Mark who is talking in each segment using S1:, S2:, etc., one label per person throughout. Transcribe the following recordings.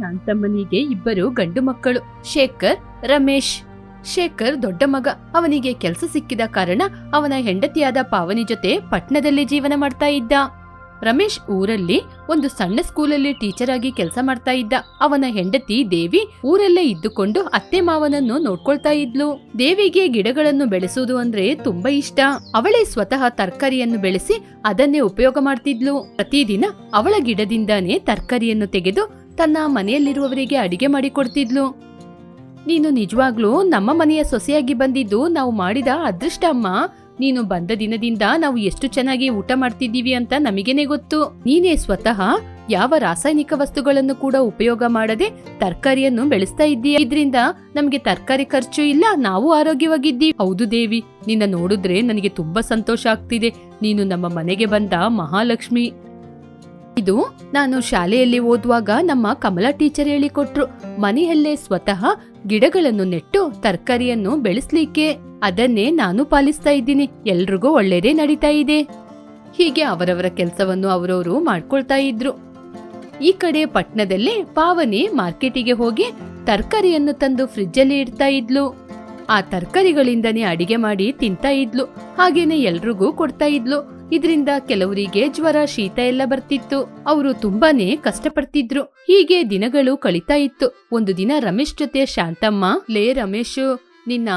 S1: ಶಾಂತಮ್ಮನಿಗೆ ಇಬ್ಬರು ಗಂಡು ಮಕ್ಕಳು, ಶೇಖರ್, ರಮೇಶ್. ಶೇಖರ್ ದೊಡ್ಡ ಮಗ. ಅವನಿಗೆ ಕೆಲಸ ಸಿಕ್ಕಿದ ಕಾರಣ ಅವನ ಹೆಂಡತಿಯಾದ ಪಾವನಿ ಜೊತೆ ಪಟ್ಣದಲ್ಲಿ ಜೀವನ ಮಾಡ್ತಾ ಇದ್ದ. ರಮೇಶ್ ಊರಲ್ಲಿ ಒಂದು ಸಣ್ಣ ಸ್ಕೂಲಲ್ಲಿ ಟೀಚರ್ ಆಗಿ ಕೆಲಸ ಮಾಡ್ತಾ ಇದ್ದ. ಅವನ ಹೆಂಡತಿ ದೇವಿ ಊರಲ್ಲೇ ಇದ್ದುಕೊಂಡು ಅತ್ತೆ ಮಾವನನ್ನು ನೋಡ್ಕೊಳ್ತಾ ಇದ್ಲು. ದೇವಿಗೆ ಗಿಡಗಳನ್ನು ಬೆಳೆಸುವುದು ಅಂದ್ರೆ ತುಂಬಾ ಇಷ್ಟ. ಅವಳೇ ಸ್ವತಃ ತರಕಾರಿಯನ್ನು ಬೆಳೆಸಿ ಅದನ್ನೇ ಉಪಯೋಗ ಮಾಡ್ತಿದ್ಲು. ಪ್ರತಿದಿನ ಅವಳ ಗಿಡದಿಂದಾನೇ ತರಕಾರಿಯನ್ನು ತೆಗೆದು ತನ್ನ ಮನೆಯಲ್ಲಿರುವವರಿಗೆ ಅಡಿಗೆ ಮಾಡಿಕೊಡ್ತಿದ್ಲು. ನೀನು ನಿಜವಾಗ್ಲೂ ನಮ್ಮ ಮನೆಯ ಸೊಸೆಯಾಗಿ ಬಂದಿದ್ದು ನಾವು ಮಾಡಿದ ಅದೃಷ್ಟ ಅಮ್ಮ. ನೀನು ಬಂದ ದಿನದಿಂದ ನಾವು ಎಷ್ಟು ಚೆನ್ನಾಗಿ ಊಟ ಮಾಡ್ತಿದ್ದೀವಿ ಅಂತ ನಮಗೇನೆ ಗೊತ್ತು. ನೀನೇ ಸ್ವತಃ ಯಾವ ರಾಸಾಯನಿಕ ವಸ್ತುಗಳನ್ನು ಕೂಡ ಉಪಯೋಗ ಮಾಡದೆ ತರಕಾರಿಯನ್ನು ಬೆಳೆಸ್ತಾ ಇದ್ದೀಯ. ಇದ್ರಿಂದ ನಮ್ಗೆ ತರಕಾರಿ ಖರ್ಚು ಇಲ್ಲ, ನಾವು ಆರೋಗ್ಯವಾಗಿದ್ದೀವಿ. ಹೌದು ದೇವಿ, ನಿನ್ನ ನೋಡಿದ್ರೆ ನನಗೆ ತುಂಬಾ ಸಂತೋಷ ಆಗ್ತಿದೆ. ನೀನು ನಮ್ಮ ಮನೆಗೆ ಬಂದ ಮಹಾಲಕ್ಷ್ಮಿ. ಇದು ನಾನು ಶಾಲೆಯಲ್ಲಿ ಓದುವಾಗ ನಮ್ಮ ಕಮಲಾ ಟೀಚರ್ ಹೇಳಿಕೊಟ್ರು. ಮನೆಯಲ್ಲೇ ಸ್ವತಃ ಗಿಡಗಳನ್ನು ನೆಟ್ಟು ತರಕಾರಿಯನ್ನು ಬೆಳೆಸ್ಲಿಕ್ಕೆ. ಅದನ್ನೇ ನಾನು ಪಾಲಿಸ್ತಾ ಇದ್ದೀನಿ. ಎಲ್ರಿಗೂ ಒಳ್ಳೇದೇ ನಡೀತಾ ಇದೆ. ಹೀಗೆ ಅವರವರ ಕೆಲಸವನ್ನು ಅವರವರು ಮಾಡ್ಕೊಳ್ತಾ ಇದ್ರು. ಈ ಕಡೆ ಪಟ್ನದಲ್ಲಿ ಪಾವನಿ ಮಾರ್ಕೆಟಿಗೆ ಹೋಗಿ ತರಕಾರಿಯನ್ನು ತಂದು ಫ್ರಿಜ್ಜಲ್ಲಿ ಇಡ್ತಾ ಇದ್ಲು. ಆ ತರಕಾರಿಗಳಿಂದನೇ ಅಡಿಗೆ ಮಾಡಿ ತಿಂತಾ ಇದ್ಲು. ಹಾಗೇನೆ ಎಲ್ರಿಗೂ ಕೊಡ್ತಾ ಇದ್ಲು. ಇದರಿಂದ ಕೆಲವರಿಗೆ ಜ್ವರ, ಶೀತ ಎಲ್ಲ ಬರ್ತಿತ್ತು. ಅವರು ತುಂಬಾನೇ ಕಷ್ಟಪಡ್ತಿದ್ರು. ಹೀಗೆ ದಿನಗಳು ಕಳೀತಾ ಇತ್ತು. ಒಂದು ದಿನ ರಮೇಶ್ ಜೊತೆ ಶಾಂತಮ್ಮ, ಲೇ ರಮೇಶ್, ನಿನ್ನ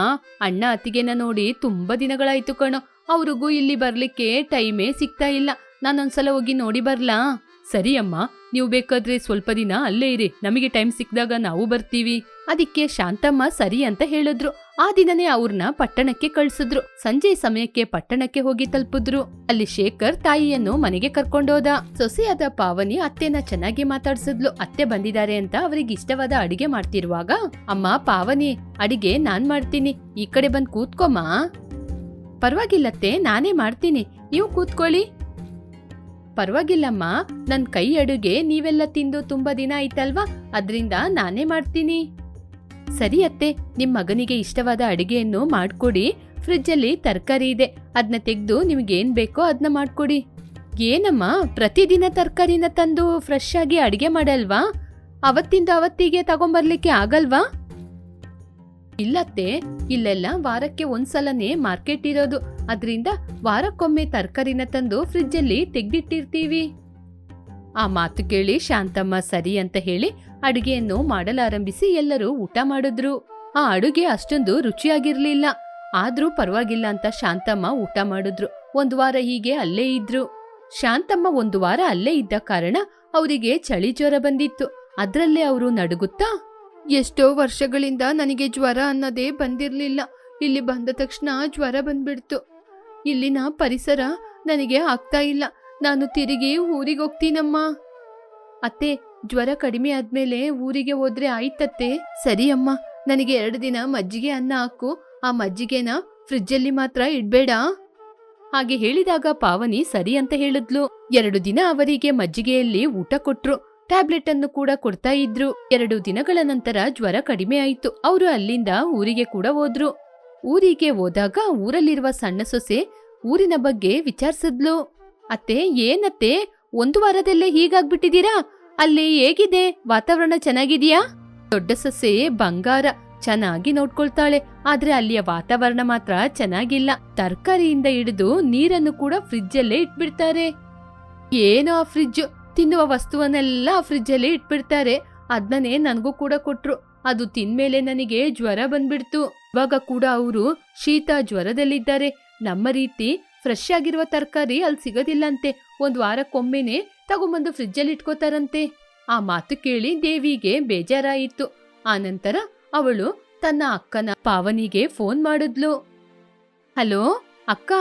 S1: ಅಣ್ಣ ಅತ್ತಿಗೆನ ನೋಡಿ ತುಂಬಾ ದಿನಗಳಾಯ್ತು ಕಣೋ. ಅವ್ರಿಗೂ ಇಲ್ಲಿ ಬರ್ಲಿಕ್ಕೆ ಟೈಮೇ ಸಿಗ್ತಾ ಇಲ್ಲ. ನಾನೊಂದ್ಸಲ ಹೋಗಿ ನೋಡಿ ಬರ್ಲಾ? ಸರಿ ಅಮ್ಮ ನೀವು ಬೇಕಾದ್ರೆ ಸ್ವಲ್ಪ ದಿನ ಅಲ್ಲೇ ಇರಿ. ನಮಗೆ ಟೈಮ್ ಸಿಕ್ಕಿದಾಗ ನಾವು ಬರ್ತೀವಿ. ಅದಕ್ಕೆ ಶಾಂತಮ್ಮ ಸರಿ ಅಂತ ಹೇಳಿದ್ರು. ಆ ದಿನನೇ ಅವ್ರನ್ನ ಪಟ್ಟಣಕ್ಕೆ ಕಳ್ಸಿದ್ರು. ಸಂಜೆ ಸಮಯಕ್ಕೆ ಪಟ್ಟಣಕ್ಕೆ ಹೋಗಿ ತಲುಪಿದ್ರು. ಅಲ್ಲಿ ಶೇಖರ್ ತಾಯಿಯನ್ನು ಮನೆಗೆ ಕರ್ಕೊಂಡೋದ ಸೊಸೆಯಾದ ಪಾವನಿ ಅತ್ತೆನ ಚೆನ್ನಾಗಿ ಮಾತಾಡ್ಸಿದ್ಲು. ಅತ್ತೆ ಬಂದಿದ್ದಾರೆ ಅಂತ ಅವರಿಗೆ ಇಷ್ಟವಾದ ಅಡಿಗೆ ಮಾಡ್ತಿರುವಾಗ, ಅಮ್ಮ, ಪಾವನಿ, ಅಡಿಗೆ ನಾನ್ ಮಾಡ್ತೀನಿ. ಈ ಕಡೆ ಬಂದ್ ಕೂತ್ಕೊಮ್ಮ. ಪರವಾಗಿಲ್ಲತ್ತೆ ನಾನೇ ಮಾಡ್ತೀನಿ. ನೀವು ಕೂತ್ಕೊಳ್ಳಿ. ಪರವಾಗಿಲ್ಲಮ್ಮ, ನನ್ ಕೈ ಅಡುಗೆ ನೀವೆಲ್ಲ ತಿಂದು ತುಂಬಾ ದಿನ ಆಯ್ತಲ್ವಾ? ಅದ್ರಿಂದ ನಾನೇ ಮಾಡ್ತೀನಿ. ಸರಿ ಅತ್ತೆ, ನಿಮ್ ಮಗನಿಗೆ ಇಷ್ಟವಾದ ಅಡಿಗೆಯನ್ನು ಮಾಡ್ಕೊಡಿ. ಫ್ರಿಜ್ಜಲ್ಲಿ ತರಕಾರಿ ಇದೆ ಅದನ್ನ ತೆಗೆದು ನಿಮ್ಗೇನ್ ಬೇಕೋ ಅದನ್ನ ಮಾಡ್ಕೊಡಿ. ಏನಮ್ಮ, ಪ್ರತಿದಿನ ತರಕಾರಿನ ತಂದು ಫ್ರೆಶ್ ಆಗಿ ಅಡಿಗೆ ಮಾಡಲ್ವಾ? ಅವತ್ತಿಂದ ಅವತ್ತಿಗೆ ತಗೊಂಬರ್ಲಿಕ್ಕೆ ಆಗಲ್ವಾ? ಇಲ್ಲತ್ತೆ, ಇಲ್ಲೆಲ್ಲ ವಾರಕ್ಕೆ ಒಂದ್ಸಲನೇ ಮಾರ್ಕೆಟ್ ಇರೋದು. ಅದರಿಂದ ವಾರಕ್ಕೊಮ್ಮೆ ತರಕಾರಿನ ತಂದು ಫ್ರಿಜ್ಜಲ್ಲಿ ತೆಗ್ದಿಟ್ಟಿರ್ತೀವಿ. ಆ ಮಾತು ಕೇಳಿ ಶಾಂತಮ್ಮ ಸರಿ ಅಂತ ಹೇಳಿ ಅಡುಗೆಯನ್ನು ಮಾಡಲಾರಂಭಿಸಿ ಎಲ್ಲರೂ ಊಟ ಮಾಡಿದ್ರು. ಆ ಅಡುಗೆ ಅಷ್ಟೊಂದು ರುಚಿಯಾಗಿರ್ಲಿಲ್ಲ. ಆದ್ರೂ ಪರವಾಗಿಲ್ಲ ಅಂತ ಶಾಂತಮ್ಮ ಊಟ ಮಾಡಿದ್ರು. ಒಂದು ವಾರ ಹೀಗೆ ಅಲ್ಲೇ ಇದ್ರು. ಶಾಂತಮ್ಮ ಒಂದು ವಾರ ಅಲ್ಲೇ ಇದ್ದ ಕಾರಣ ಅವರಿಗೆ ಚಳಿ ಜ್ವರ ಬಂದಿತ್ತು. ಅದ್ರಲ್ಲೇ ಅವರು ನಡುಗುತ್ತಾ, ಎಷ್ಟೋ ವರ್ಷಗಳಿಂದ ನನಗೆ ಜ್ವರ ಅನ್ನೋದೇ ಬಂದಿರ್ಲಿಲ್ಲ. ಇಲ್ಲಿ ಬಂದ ತಕ್ಷಣ ಜ್ವರ ಬಂದ್ಬಿಡ್ತು. ಇಲ್ಲಿನ ಪರಿಸರ ನನಗೆ ಆಗ್ತಾ ಇಲ್ಲ. ನಾನು ತಿರುಗಿ ಊರಿಗೆ ಹೋಗ್ತೀನಮ್ಮ. ಅತ್ತೆ, ಜ್ವರ ಕಡಿಮೆ ಆದ್ಮೇಲೆ ಊರಿಗೆ ಹೋದ್ರೆ ಆಯ್ತತ್ತೆ? ಸರಿ ಅಮ್ಮ ನನಗೆ ಎರಡು ದಿನ ಮಜ್ಜಿಗೆ ಅನ್ನ ಹಾಕು. ಆ ಮಜ್ಜಿಗೆನ ಫ್ರಿಜ್ಜಲ್ಲಿ ಮಾತ್ರ ಇಡ್ಬೇಡ. ಹಾಗೆ ಹೇಳಿದಾಗ ಪಾವನಿ ಸರಿ ಅಂತ ಹೇಳಿದ್ಲು. ಎರಡು ದಿನ ಅವರಿಗೆ ಮಜ್ಜಿಗೆಯಲ್ಲಿ ಊಟ ಕೊಟ್ರು. ಟ್ಯಾಬ್ಲೆಟ್ ಅನ್ನು ಕೂಡ ಕೊಡ್ತಾ ಇದ್ರು. ಎರಡು ದಿನಗಳ ನಂತರ ಜ್ವರ ಕಡಿಮೆ ಆಯಿತು. ಅವರು ಅಲ್ಲಿಂದ ಊರಿಗೆ ಕೂಡ ಹೋದ್ರು. ಊರಿಗೆ ಹೋದಾಗ ಊರಲ್ಲಿರುವ ಸಣ್ಣ ಸೊಸೆ ಊರಿನ ಬಗ್ಗೆ ವಿಚಾರಿಸಿದ್ಲು. ಅತ್ತೆ, ಏನತ್ತೆ? ಒಂದು ವಾರದಲ್ಲೇ ಹೀಗಾಗ್ಬಿಟ್ಟಿದ್ದೀರಾ? ಅಲ್ಲಿ ಹೇಗಿದೆ? ವಾತಾವರಣ ಚೆನ್ನಾಗಿದೆಯಾ? ದೊಡ್ಡ ಸೊಸೆ ಬಂಗಾರ, ಚೆನ್ನಾಗಿ ನೋಡ್ಕೊಳ್ತಾಳೆ. ಆದ್ರೆ ಅಲ್ಲಿಯ ವಾತಾವರಣ ಮಾತ್ರ ಚೆನ್ನಾಗಿಲ್ಲ. ತರಕಾರಿಯಿಂದ ಹಿಡಿದು ನೀರನ್ನು ಕೂಡ ಫ್ರಿಜ್ಜಲ್ಲೇ ಇಟ್ಬಿಡ್ತಾರೆ. ಏನೋ ಆ ಫ್ರಿಜ್ ತಿನ್ನುವ ವಸ್ತುವನ್ನೆಲ್ಲ ಆ ಫ್ರಿಜ್ಜಲ್ಲಿ ಇಟ್ಬಿಡ್ತಾರೆ. ಅದನ್ನೇ ನನಗೂ ಕೂಡ ಕೊಟ್ರು. ಅದು ತಿನ್ಮೇಲೆ ನನಗೆ ಜ್ವರ ಬಂದ್ಬಿಡ್ತು. ಇವಾಗ ಕೂಡ ಅವರು ಶೀತ ಜ್ವರದಲ್ಲಿದ್ದಾರೆ. ನಮ್ಮ ರೀತಿ ಫ್ರೆಶ್ ಆಗಿರುವ ತರಕಾರಿ ಅಲ್ಲಿ ಸಿಗೋದಿಲ್ಲಂತೆ. ಒಂದು ವಾರಕ್ಕೊಮ್ಮೆನೆ ತಗೊಂಬಂದು ಫ್ರಿಜ್ಜಲ್ಲಿ ಇಟ್ಕೋತಾರಂತೆ. ಆ ಮಾತು ಕೇಳಿ ದೇವಿಗೆ ಬೇಜಾರಾಯಿತು. ಆನಂತರ ಅವಳು ತನ್ನ ಅಕ್ಕನ ಪಾವನಿಗೆ ಫೋನ್ ಮಾಡಿದ್ಲು. ಹಲೋ, ಅಕ್ಕ,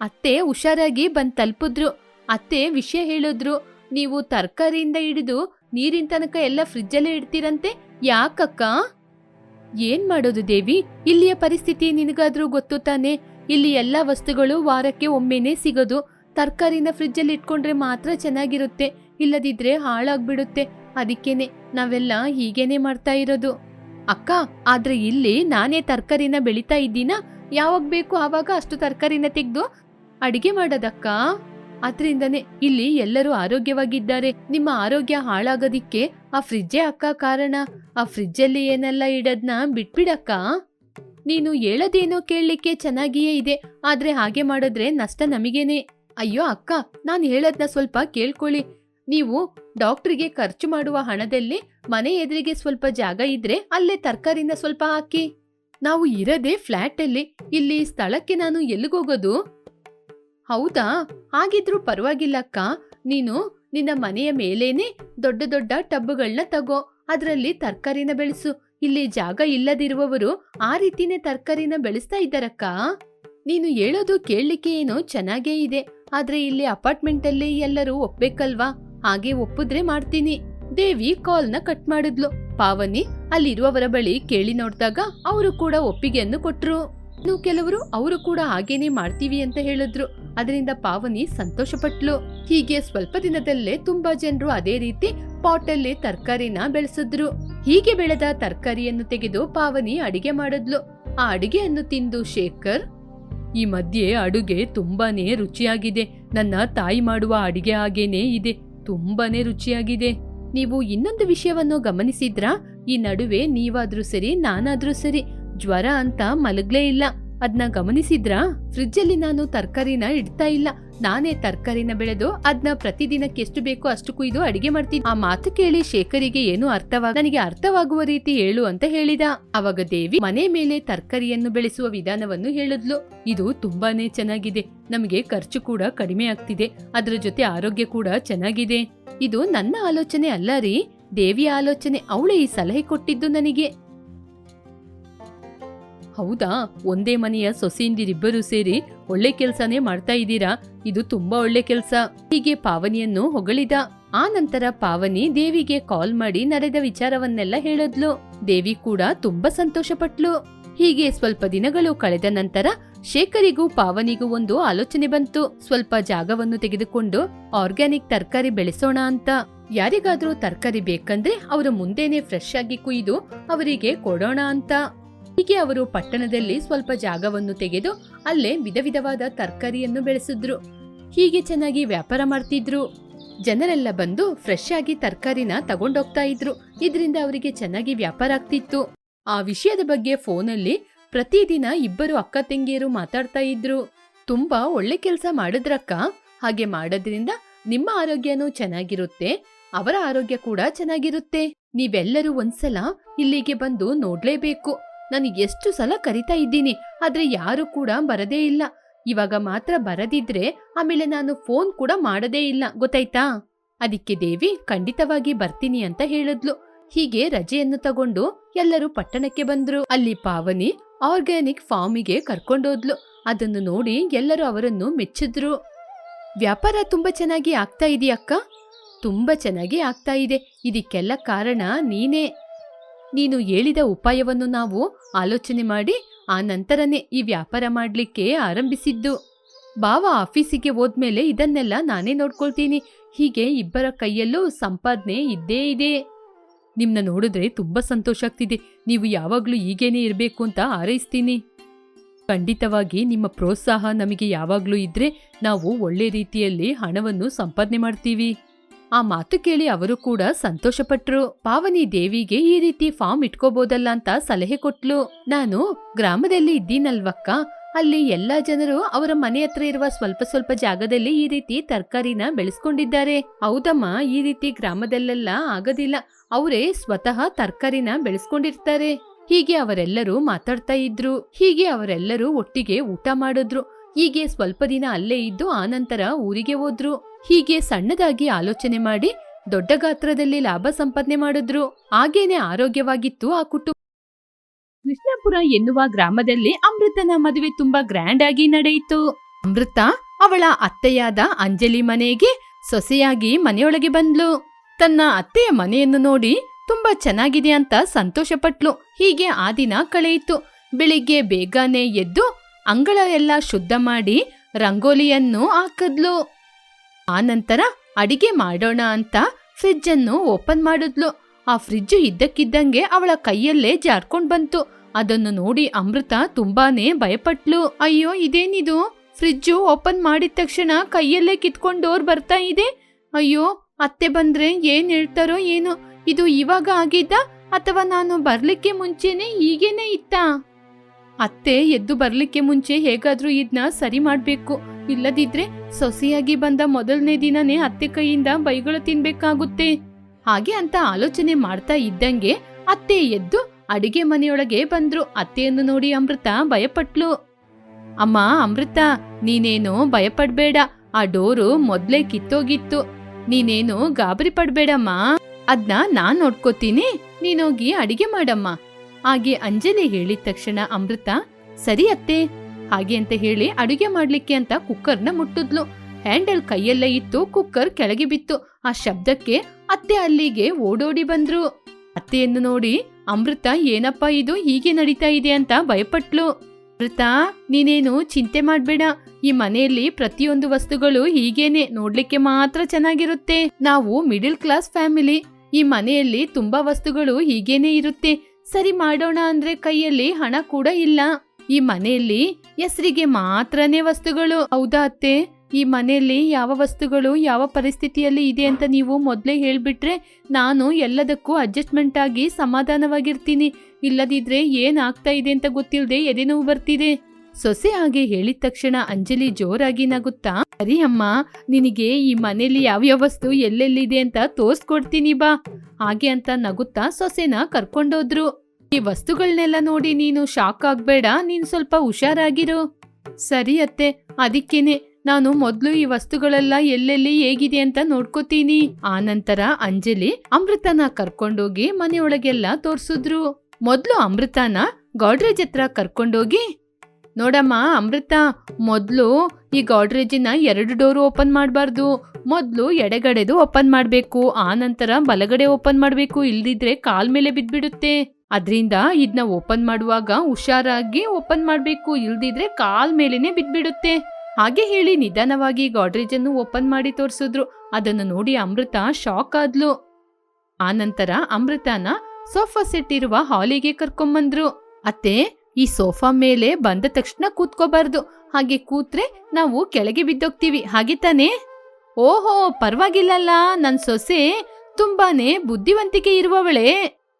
S1: ಅತ್ತೆ ಹುಷಾರಾಗಿ ಬಂದ್ ತಲುಪಿದ್ರು. ಅತ್ತೆ ವಿಷಯ ಹೇಳಿದ್ರು. ನೀವು ತರಕಾರಿಯಿಂದ ಹಿಡಿದು ನೀರಿನ ತನಕ ಎಲ್ಲ ಫ್ರಿಜ್ಜಲ್ಲೇ ಇಡ್ತೀರಂತೆ. ಯಾಕಕ್ಕ? ಏನ್ ಮಾಡೋದು ದೇವಿ? ಇಲ್ಲಿಯ ಪರಿಸ್ಥಿತಿ ನಿನಗಾದ್ರೂ ಗೊತ್ತು ತಾನೆ? ಇಲ್ಲಿ ಎಲ್ಲ ವಸ್ತುಗಳು ವಾರಕ್ಕೆ ಒಮ್ಮೆನೇ ಸಿಗೋದು. ತರಕಾರಿನ ಫ್ರಿಜ್ಜಲ್ಲಿ ಇಟ್ಕೊಂಡ್ರೆ ಮಾತ್ರ ಚೆನ್ನಾಗಿರುತ್ತೆ. ಇಲ್ಲದಿದ್ರೆ ಹಾಳಾಗ್ಬಿಡುತ್ತೆ. ಅದಕ್ಕೇನೆ ನಾವೆಲ್ಲ ಹೀಗೇನೆ ಮಾಡ್ತಾ ಇರೋದು. ಅಕ್ಕ, ಆದ್ರೆ ಇಲ್ಲಿ ನಾನೇ ತರಕಾರಿನ ಬೆಳಿತಾ ಇದ್ದೀನ? ಯಾವಾಗ ಬೇಕು ಆವಾಗ ಅಷ್ಟು ತರಕಾರಿನ ತೆಗೆದು ಅಡಿಗೆ ಮಾಡೋದಕ್ಕ? ಅದರಿಂದನೇ ಇಲ್ಲಿ ಎಲ್ಲರೂ ಆರೋಗ್ಯವಾಗಿದ್ದಾರೆ. ನಿಮ್ಮ ಆರೋಗ್ಯ ಹಾಳಾಗೋದಿಕ್ಕೆ ಆ ಫ್ರಿಜ್ಜೇ ಅಕ್ಕ ಕಾರಣ. ಆ ಫ್ರಿಜ್ಜಲ್ಲಿ ಏನೆಲ್ಲ ಇಡೋದ್ನ ಬಿಟ್ಬಿಡಕ್ಕ? ನೀನು ಹೇಳೋದೇನೋ ಕೇಳಲಿಕ್ಕೆ ಚೆನ್ನಾಗಿಯೇ ಇದೆ, ಆದ್ರೆ ಹಾಗೆ ಮಾಡಿದ್ರೆ ನಷ್ಟ ನಮಗೇನೆ. ಅಯ್ಯೋ ಅಕ್ಕ, ನಾನು ಹೇಳದ್ನ ಸ್ವಲ್ಪ ಕೇಳ್ಕೊಳ್ಳಿ. ನೀವು ಡಾಕ್ಟ್ರಿಗೆ ಖರ್ಚು ಮಾಡುವ ಹಣದಲ್ಲಿ ಮನೆ ಎದುರಿಗೆ ಸ್ವಲ್ಪ ಜಾಗ ಇದ್ರೆ ಅಲ್ಲೇ ತರಕಾರಿನ ಸ್ವಲ್ಪ ಹಾಕಿ. ನಾವು ಇರದೇ ಫ್ಲ್ಯಾಟಲ್ಲಿ ಇಲ್ಲಿ ಸ್ಥಳಕ್ಕೆ ನಾನು ಎಲ್ಲಿಗೋಗೋದು? ಹೌದಾ? ಹಾಗಿದ್ರೂ ಪರವಾಗಿಲ್ಲ ಅಕ್ಕ. ನೀನು ನಿನ್ನ ಮನೆಯ ಮೇಲೇನೆ ದೊಡ್ಡ ದೊಡ್ಡ ಟಬ್ಗಳನ್ನ ತಗೋ, ಅದರಲ್ಲಿ ತರಕಾರಿನ ಬೆಳೆಸು. ಇಲ್ಲಿ ಜಾಗ ಇಲ್ಲದಿರುವವರು ಆ ರೀತಿನೇ ತರಕಾರಿನ ಬೆಳೆಸ್ತಾ ಇದ್ದಾರಕ್ಕ? ನೀನು ಹೇಳೋದು ಕೇಳಲಿಕ್ಕೆ ಏನೋ ಚೆನ್ನಾಗೇ ಇದೆ. ಆದ್ರೆ ಇಲ್ಲಿ ಅಪಾರ್ಟ್ಮೆಂಟ್ ಅಲ್ಲಿ ಎಲ್ಲರೂ ಒಪ್ಬೇಕಲ್ವಾ? ಹಾಗೆ ಒಪ್ಪಿದ್ರೆ ಮಾಡ್ತೀನಿ. ದೇವಿ ಕಾಲ್ನ ಕಟ್ ಮಾಡಿದ್ಲು. ಪಾವನಿ ಅಲ್ಲಿರುವವರ ಬಳಿ ಕೇಳಿ ನೋಡ್ದಾಗ ಅವರು ಕೂಡ ಒಪ್ಪಿಗೆಯನ್ನು ಕೊಟ್ರು. ಇನ್ನು ಕೆಲವರು ಅವರು ಕೂಡ ಹಾಗೇನೆ ಮಾಡ್ತೀವಿ ಅಂತ ಹೇಳಿದ್ರು. ಅದರಿಂದ ಪಾವನಿ ಸಂತೋಷಪಟ್ಲು. ಹೀಗೆ ಸ್ವಲ್ಪ ದಿನದಲ್ಲೇ ತುಂಬಾ ಜನರು ಅದೇ ರೀತಿ ಪಾಟ್ ಅಲ್ಲಿ ತರಕಾರಿನ ಬೆಳೆಸಿದ್ರು. ಹೀಗೆ ಬೆಳೆದ ತರಕಾರಿಯನ್ನು ತೆಗೆದು ಪಾವನಿ ಅಡಿಗೆ ಮಾಡಿದ್ಲು. ಆ ಅಡಿಗೆಯನ್ನು ತಿಂದು ಶೇಖರ್, ಈ ಮಧ್ಯೆ ಅಡುಗೆ ತುಂಬಾನೇ ರುಚಿಯಾಗಿದೆ. ನನ್ನ ತಾಯಿ ಮಾಡುವ ಅಡಿಗೆ ಹಾಗೇನೇ ಇದೆ. ತುಂಬಾನೇ ರುಚಿಯಾಗಿದೆ. ನೀವು ಇನ್ನೊಂದು ವಿಷಯವನ್ನು ಗಮನಿಸಿದ್ರಾ? ಈ ನಡುವೆ ನೀವಾದ್ರೂ ಸರಿ, ನಾನಾದ್ರೂ ಸರಿ. ಜ್ವರ ಅಂತ ಮಲಗ್ಲೇ ಇಲ್ಲ. ಅದ್ನ ಗಮನಿಸಿದ್ರಾ? ಫ್ರಿಜ್ಜಲ್ಲಿ ನಾನು ತರಕಾರಿನ ಇಡ್ತಾ ಇಲ್ಲ. ನಾನೇ ತರಕಾರಿನ ಬೆಳೆದು ಅದ್ನ ಪ್ರತಿದಿನಕ್ಕೆ ಎಷ್ಟು ಬೇಕೋ ಅಷ್ಟು ಕುಯ್ದು ಅಡಿಗೆ ಮಾಡ್ತೀನಿ. ಆ ಮಾತು ಕೇಳಿ ಶೇಖರಿಗೆ ಏನು ಅರ್ಥವಾಗ ನನಗೆ ಅರ್ಥವಾಗುವ ರೀತಿ ಹೇಳು ಅಂತ ಹೇಳಿದ. ಅವಾಗ ದೇವಿ ಮನೆ ಮೇಲೆ ತರಕಾರಿಯನ್ನು ಬೆಳೆಸುವ ವಿಧಾನವನ್ನು ಹೇಳಿದ್ಲು. ಇದು ತುಂಬಾನೇ ಚೆನ್ನಾಗಿದೆ. ನಮಗೆ ಖರ್ಚು ಕೂಡ ಕಡಿಮೆ ಆಗ್ತಿದೆ. ಅದರ ಜೊತೆ ಆರೋಗ್ಯ ಕೂಡ ಚೆನ್ನಾಗಿದೆ. ಇದು ನನ್ನ ಆಲೋಚನೆ ಅಲ್ಲ ರೀ. ದೇವಿಯ ಆಲೋಚನೆ. ಅವಳೇ ಈ ಸಲಹೆ ಕೊಟ್ಟಿದ್ದು ನನಗೆ. ಹೌದಾ? ಒಂದೇ ಮನೆಯ ಸೊಸೆಯಿಂದಿರಿಬ್ಬರು ಸೇರಿ ಒಳ್ಳೆ ಕೆಲ್ಸನೇ ಮಾಡ್ತಾ ಇದ್ದೀರಾ? ಇದು ತುಂಬಾ ಒಳ್ಳೆ ಕೆಲ್ಸ. ಹೀಗೆ ಪಾವನಿಯನ್ನು ಹೊಗಳಿದ. ಆ ನಂತರ ಪಾವನಿ ದೇವಿಗೆ ಕಾಲ್ ಮಾಡಿ ನಡೆದ ವಿಚಾರವನ್ನೆಲ್ಲ ಹೇಳಿದ್ಲು. ದೇವಿ ಕೂಡ ತುಂಬಾ ಸಂತೋಷಪಟ್ಲು. ಹೀಗೆ ಸ್ವಲ್ಪ ದಿನಗಳು ಕಳೆದ ನಂತರ ಶೇಖರಿಗೂ ಪಾವನಿಗೂ ಒಂದು ಆಲೋಚನೆ ಬಂತು. ಸ್ವಲ್ಪ ಜಾಗವನ್ನು ತೆಗೆದುಕೊಂಡು ಆರ್ಗ್ಯಾನಿಕ್ ತರಕಾರಿ ಬೆಳೆಸೋಣ ಅಂತ. ಯಾರಿಗಾದ್ರೂ ತರಕಾರಿ ಬೇಕಂದ್ರೆ ಅವರು ಮುಂದೆನೆ ಫ್ರೆಶ್ ಆಗಿ ಕುಯ್ದು ಅವರಿಗೆ ಕೊಡೋಣ ಅಂತ. ಹೀಗೆ ಅವರು ಪಟ್ಟಣದಲ್ಲಿ ಸ್ವಲ್ಪ ಜಾಗವನ್ನು ತೆಗೆದು ಅಲ್ಲೇ ವಿಧ ವಿಧವಾದ ತರಕಾರಿಯನ್ನು ಬೆಳೆಸಿದ್ರು. ಹೀಗೆ ಚೆನ್ನಾಗಿ ವ್ಯಾಪಾರ ಮಾಡ್ತಿದ್ರು. ಜನರೆಲ್ಲ ಬಂದು ಫ್ರೆಶ್ ಆಗಿ ತರಕಾರಿನ ತಗೊಂಡೋಗ್ತಾ ಇದ್ರು. ಇದರಿಂದ ಅವರಿಗೆ ಚೆನ್ನಾಗಿ ವ್ಯಾಪಾರ ಆಗ್ತಿತ್ತು. ಆ ವಿಷಯದ ಬಗ್ಗೆ ಫೋನಲ್ಲಿ ಪ್ರತಿದಿನ ಇಬ್ಬರು ಅಕ್ಕ ತಂಗಿಯರು ಮಾತಾಡ್ತಾ ಇದ್ರು. ತುಂಬಾ ಒಳ್ಳೆ ಕೆಲಸ ಮಾಡಿದ್ರಕ್ಕ. ಹಾಗೆ ಮಾಡೋದ್ರಿಂದ ನಿಮ್ಮ ಆರೋಗ್ಯನೂ ಚೆನ್ನಾಗಿರುತ್ತೆ, ಅವರ ಆರೋಗ್ಯ ಕೂಡ ಚೆನ್ನಾಗಿರುತ್ತೆ. ನೀವೆಲ್ಲರೂ ಒಂದ್ಸಲ ಇಲ್ಲಿಗೆ ಬಂದು ನೋಡ್ಲೇಬೇಕು. ನಾನು ಎಷ್ಟು ಸಲ ಕರಿತಾ ಇದ್ದೀನಿ, ಆದ್ರೆ ಯಾರು ಕೂಡ ಬರದೇ ಇಲ್ಲ. ಇವಾಗ ಮಾತ್ರ ಬರದಿದ್ರೆ ಆಮೇಲೆ ನಾನು ಫೋನ್ ಕೂಡ ಮಾಡದೇ ಇಲ್ಲ, ಗೊತ್ತಾಯ್ತಾ? ಅದಕ್ಕೆ ದೇವಿ ಖಂಡಿತವಾಗಿ ಬರ್ತೀನಿ ಅಂತ ಹೇಳಿದ್ಲು. ಹೀಗೆ ರಜೆಯನ್ನು ತಗೊಂಡು ಎಲ್ಲರೂ ಪಟ್ಟಣಕ್ಕೆ ಬಂದ್ರು. ಅಲ್ಲಿ ಪಾವನಿ ಆರ್ಗ್ಯಾನಿಕ್ ಫಾರ್ಮಿಗೆ ಕರ್ಕೊಂಡೋದ್ಲು. ಅದನ್ನು ನೋಡಿ ಎಲ್ಲರೂ ಅವರನ್ನು ಮೆಚ್ಚಿದ್ರು. ವ್ಯಾಪಾರ ತುಂಬಾ ಚೆನ್ನಾಗಿ ಆಗ್ತಾ ಇದೆಯಕ್ಕ? ತುಂಬಾ ಚೆನ್ನಾಗಿ ಆಗ್ತಾ ಇದೆ. ಇದಕ್ಕೆಲ್ಲ ಕಾರಣ ನೀನೇ. ನೀನು ಹೇಳಿದ ಉಪಾಯವನ್ನು ನಾವು ಆಲೋಚನೆ ಮಾಡಿ ಆ ನಂತರನೇ ಈ ವ್ಯಾಪಾರ ಮಾಡಲಿಕ್ಕೆ ಆರಂಭಿಸಿದ್ದು. ಬಾವ ಆಫೀಸಿಗೆ ಹೋದ್ಮೇಲೆ ಇದನ್ನೆಲ್ಲ ನಾನೇ ನೋಡ್ಕೊಳ್ತೀನಿ. ಹೀಗೆ ಇಬ್ಬರ ಕೈಯಲ್ಲೂ ಸಂಪಾದನೆ ಇದ್ದೇ ಇದೆ. ನಿಮ್ನ ನೋಡಿದ್ರೆ ತುಂಬಾ ಸಂತೋಷ ಆಗ್ತಿದೆ. ನೀವು ಯಾವಾಗ್ಲೂ ಹೀಗೇನೆ ಇರಬೇಕು ಅಂತ ಹಾರೈಸ್ತೀನಿ. ಖಂಡಿತವಾಗಿ ನಿಮ್ಮ ಪ್ರೋತ್ಸಾಹ ನಮಗೆ ಯಾವಾಗ್ಲೂ ಇದ್ರೆ ನಾವು ಒಳ್ಳೆ ರೀತಿಯಲ್ಲಿ ಹಣವನ್ನು ಸಂಪಾದನೆ ಮಾಡ್ತೀವಿ. ಆ ಮಾತು ಕೇಳಿ ಅವರು ಕೂಡ ಸಂತೋಷಪಟ್ರು. ಪಾವನಿ ದೇವಿಗೆ ಈ ರೀತಿ ಫಾರ್ಮ್ ಇಟ್ಕೋಬೋದಲ್ಲ ಅಂತ ಸಲಹೆ ಕೊಟ್ಲು. ನಾನು ಗ್ರಾಮದಲ್ಲಿ ಇದ್ದೀನಲ್ವಕ್ಕ. ಅಲ್ಲಿ ಎಲ್ಲಾ ಜನರು ಅವರ ಮನೆ ಹತ್ರ ಇರುವ ಸ್ವಲ್ಪ ಸ್ವಲ್ಪ ಜಾಗದಲ್ಲಿ ಈ ರೀತಿ ತರಕಾರಿನ ಬೆಳೆಸ್ಕೊಂಡಿದ್ದಾರೆ. ಹೌದಮ್ಮ, ಈ ರೀತಿ ಗ್ರಾಮದಲ್ಲೆಲ್ಲ ಆಗೋದಿಲ್ಲ. ಅವರೇ ಸ್ವತಃ ತರಕಾರಿನ ಬೆಳೆಸ್ಕೊಂಡಿರ್ತಾರೆ. ಹೀಗೆ ಅವರೆಲ್ಲರೂ ಮಾತಾಡ್ತಾ ಇದ್ರು. ಹೀಗೆ ಅವರೆಲ್ಲರೂ ಒಟ್ಟಿಗೆ ಊಟ ಮಾಡಿದ್ರು. ಹೀಗೆ ಸ್ವಲ್ಪ ದಿನ ಅಲ್ಲೇ ಇದ್ದು ಆನಂತರ ಊರಿಗೆ ಹೋದ್ರು. ಹೀಗೆ ಸಣ್ಣದಾಗಿ ಆಲೋಚನೆ ಮಾಡಿ ದೊಡ್ಡ ಗಾತ್ರದಲ್ಲಿ ಲಾಭ ಸಂಪಾದನೆ ಮಾಡಿದ್ರು. ಹಾಗೇನೆ ಆರೋಗ್ಯವಾಗಿತ್ತು ಆ ಕುಟುಂಬ. ಕೃಷ್ಣಪುರ ಎನ್ನುವ ಗ್ರಾಮದಲ್ಲಿ ಅಮೃತನ ಮದುವೆ ತುಂಬಾ ಗ್ರ್ಯಾಂಡ್ ಆಗಿ ನಡೆಯಿತು. ಅಮೃತ ಅವಳ ಅತ್ತೆಯಾದ ಅಂಜಲಿ ಮನೆಗೆ ಸೊಸೆಯಾಗಿ ಮನೆಯೊಳಗೆ ಬಂದ್ಲು. ತನ್ನ ಅತ್ತೆಯ ಮನೆಯನ್ನು ನೋಡಿ ತುಂಬಾ ಚೆನ್ನಾಗಿದೆ ಅಂತ ಸಂತೋಷಪಟ್ಲು. ಹೀಗೆ ಆ ದಿನ ಕಳೆಯಿತು. ಬೆಳಿಗ್ಗೆ ಬೇಗನೆ ಎದ್ದು ಅಂಗಳ ಎಲ್ಲ ಶುದ್ಧ ಮಾಡಿ ರಂಗೋಲಿಯನ್ನು ಹಾಕಿದ್ಲು. ಆನಂತರ ಅಡಿಗೆ ಮಾಡೋಣ ಅಂತ ಫ್ರಿಜ್ ಅನ್ನು ಓಪನ್ ಮಾಡಿದ್ಲು. ಆ ಫ್ರಿಜ್ ಇದ್ದಕ್ಕಿದ್ದಂಗೆ ಅವಳ ಕೈಯಲ್ಲೇ ಜಾರ್ಕೊಂಡ್ ಬಂತು. ಅದನ್ನು ನೋಡಿ ಅಮೃತ ತುಂಬಾನೇ ಭಯಪಟ್ಲು. ಅಯ್ಯೋ, ಇದೇನಿದು? ಫ್ರಿಜ್ಜು ಓಪನ್ ಮಾಡಿದ ತಕ್ಷಣ ಕೈಯಲ್ಲೇ ಕಿತ್ಕೊಂಡೋರ್ ಡೋರ್ ಬರ್ತಾ ಇದೆ. ಅಯ್ಯೋ, ಅತ್ತೆ ಬಂದ್ರೆ ಏನ್ ಹೇಳ್ತಾರೋ ಏನೋ. ಇದು ಇವಾಗ ಆಗಿದ್ದ ಅಥವಾ ನಾನು ಬರ್ಲಿಕ್ಕೆ ಮುಂಚೆನೆ ಹೀಗೇನೆ ಇತ್ತ? ಅತ್ತೆ ಎದ್ದು ಬರ್ಲಿಕ್ಕೆ ಮುಂಚೆ ಹೇಗಾದ್ರೂ ಇದನ್ನ ಸರಿ ಮಾಡ್ಬೇಕು. ಇಲ್ಲದಿದ್ರೆ ಸೊಸೆಯಾಗಿ ಬಂದ ಮೊದಲನೇ ದಿನನೇ ಅತ್ತೆ ಕೈಯಿಂದ ಬೈಗಳು ತಿನ್ಬೇಕಾಗುತ್ತೆ. ಹಾಗೆ ಅಂತ ಆಲೋಚನೆ ಮಾಡ್ತಾ ಇದ್ದಂಗೆ ಅತ್ತೆ ಎದ್ದು ಅಡಿಗೆ ಮನೆಯೊಳಗೆ ಬಂದ್ರು. ಅತ್ತೆಯನ್ನು ನೋಡಿ ಅಮೃತ ಭಯಪಟ್ಲು. ಅಮ್ಮ, ಅಮೃತ, ನೀನೇನು ಭಯಪಡ್ಬೇಡ. ಆ ಡೋರು ಮೊದ್ಲೇ ಕಿತ್ತೋಗಿತ್ತು. ನೀನೇನು ಗಾಬರಿ ಪಡ್ಬೇಡಮ್ಮ. ಅದ್ನ ನಾನ್ ನೋಡ್ಕೋತೀನಿ. ನೀನೋಗಿ ಅಡಿಗೆ ಮಾಡಮ್ಮ. ಹಾಗೆ ಅಂಜಲಿ ಹೇಳಿದ ತಕ್ಷಣ ಅಮೃತ, ಸರಿ ಅತ್ತೆ ಹಾಗೆ ಅಂತ ಹೇಳಿ ಅಡುಗೆ ಮಾಡ್ಲಿಕ್ಕೆ ಅಂತ ಕುಕ್ಕರ್ನ ಮುಟ್ಟಿದ್ಲು. ಹ್ಯಾಂಡಲ್ ಕೈಯಲ್ಲೇ ಇತ್ತು, ಕುಕ್ಕರ್ ಕೆಳಗೆ ಬಿತ್ತು. ಆ ಶಬ್ದಕ್ಕೆ ಅತ್ತೆ ಅಲ್ಲಿಗೆ ಓಡೋಡಿ ಬಂದ್ರು. ಅತ್ತೆಯನ್ನು ನೋಡಿ, ಅಮೃತ, ಏನಪ್ಪ ಇದು? ಹೀಗೆ ನಡೀತಾ ಇದೆ ಅಂತ ಭಯಪಟ್ಲು. ಅಮೃತ, ನೀನೇನು ಚಿಂತೆ ಮಾಡ್ಬೇಡ. ಈ ಮನೆಯಲ್ಲಿ ಪ್ರತಿಯೊಂದು ವಸ್ತುಗಳು ಹೀಗೇನೆ ನೋಡ್ಲಿಕ್ಕೆ ಮಾತ್ರ ಚೆನ್ನಾಗಿರುತ್ತೆ. ನಾವು ಮಿಡಿಲ್ ಕ್ಲಾಸ್ ಫ್ಯಾಮಿಲಿ. ಈ ಮನೆಯಲ್ಲಿ ತುಂಬಾ ವಸ್ತುಗಳು ಹೀಗೇನೆ ಇರುತ್ತೆ. ಸರಿ ಮಾಡೋಣ ಅಂದ್ರೆ ಕೈಯಲ್ಲಿ ಹಣ ಕೂಡ ಇಲ್ಲ. ಈ ಮನೆಯಲ್ಲಿ ಹೆಸರಿಗೆ ಮಾತ್ರನೇ ವಸ್ತುಗಳು. ಹೌದಾ ಅತ್ತೆ? ಈ ಮನೆಯಲ್ಲಿ ಯಾವ ವಸ್ತುಗಳು ಯಾವ ಪರಿಸ್ಥಿತಿಯಲ್ಲಿ ಇದೆ ಅಂತ ನೀವು ಮೊದಲೇ ಹೇಳಿಬಿಟ್ರೆ ನಾನು ಎಲ್ಲದಕ್ಕೂ ಅಡ್ಜಸ್ಟ್ಮೆಂಟ್ ಆಗಿ ಸಮಾಧಾನವಾಗಿರ್ತೀನಿ. ಇಲ್ಲದಿದ್ರೆ ಏನಾಗ್ತಾ ಇದೆ ಅಂತ ಗೊತ್ತಿಲ್ಲದೆ ಎದೆನೋವು ಬರ್ತಿದೆ. ಸೊಸೆ ಹಾಗೆ ಹೇಳಿದ ತಕ್ಷಣ ಅಂಜಲಿ ಜೋರಾಗಿ ನಗುತ್ತಾ, ಸರಿ ಅಮ್ಮ, ನಿನಗೆ ಈ ಮನೇಲಿ ಯಾವ್ಯಾವ ವಸ್ತು ಎಲ್ಲೆಲ್ಲಿದೆ ಅಂತ ತೋರ್ಸ್ಕೊಡ್ತೀನಿ ಬಾ, ಹಾಗೆ ಅಂತ ನಗುತ್ತಾ ಸೊಸೆನ ಕರ್ಕೊಂಡೋದ್ರು. ಈ ವಸ್ತುಗಳನ್ನೆಲ್ಲ ನೋಡಿ ನೀನು ಶಾಕ್ ಆಗ್ಬೇಡ, ನೀನ್ ಸ್ವಲ್ಪ ಹುಷಾರಾಗಿರು. ಸರಿ ಅತ್ತೆ, ಅದಕ್ಕೇನೆ, ನಾನು ಮೊದ್ಲು ಈ ವಸ್ತುಗಳೆಲ್ಲ ಎಲ್ಲೆಲ್ಲಿ ಹೇಗಿದೆ ಅಂತ ನೋಡ್ಕೋತೀನಿ. ಆ ನಂತರ ಅಂಜಲಿ ಅಮೃತನ ಕರ್ಕೊಂಡೋಗಿ ಮನೆಯೊಳಗೆಲ್ಲ ತೋರ್ಸಿದ್ರು. ಮೊದ್ಲು ಅಮೃತನ ಗಾಡ್ರೇಜ್ ಹತ್ರ ಕರ್ಕೊಂಡೋಗಿ ನೋಡಮ್ಮ, ಅಮೃತ, ಮೊದಲು ಈ ಗಾಡ್ರೇಜಿನ ಎರಡು ಡೋರು ಓಪನ್ ಮಾಡಬಾರ್ದು. ಮೊದಲು ಎಡಗಡೆದು ಓಪನ್ ಮಾಡಬೇಕು, ಆ ನಂತರ ಬಲಗಡೆ ಓಪನ್ ಮಾಡಬೇಕು, ಇಲ್ದಿದ್ರೆ ಕಾಲ್ ಮೇಲೆ ಬಿದ್ಬಿಡುತ್ತೆ. ಅದರಿಂದ ಇದನ್ನ ಓಪನ್ ಮಾಡುವಾಗ ಹುಷಾರಾಗಿ ಓಪನ್ ಮಾಡಬೇಕು, ಇಲ್ದಿದ್ರೆ ಕಾಲ್ ಮೇಲೇನೆ ಬಿದ್ಬಿಡುತ್ತೆ. ಹಾಗೆ ಹೇಳಿ ನಿಧಾನವಾಗಿ ಗಾಡ್ರೇಜ್ ಅನ್ನು ಓಪನ್ ಮಾಡಿ ತೋರಿಸಿದ್ರು. ಅದನ್ನು ನೋಡಿ ಅಮೃತ ಶಾಕ್ ಆದ್ಲು. ಆನಂತರ ಅಮೃತನ ಸೋಫಾ ಸೆಟ್ ಇರುವ ಹಾಲಿಗೆ ಕರ್ಕೊಂಬಂದ್ರು. ಅತ್ತೆ ಈ ಸೋಫಾ ಮೇಲೆ ಬಂದ ತಕ್ಷಣ ಕೂತ್ಕೋಬಾರ್ದು. ಹಾಗೆ ಕೂತ್ರೆ ನಾವು ಕೆಳಗೆ ಬಿದ್ದೋಗ್ತೀವಿ. ಹಾಗೆ ತಾನೇ? ಓಹೋ, ಪರವಾಗಿಲ್ಲಲ್ಲ. ನನ್ ಸೊಸೆ ತುಂಬಾನೇ ಬುದ್ಧಿವಂತಿಕೆ ಇರುವವಳೆ.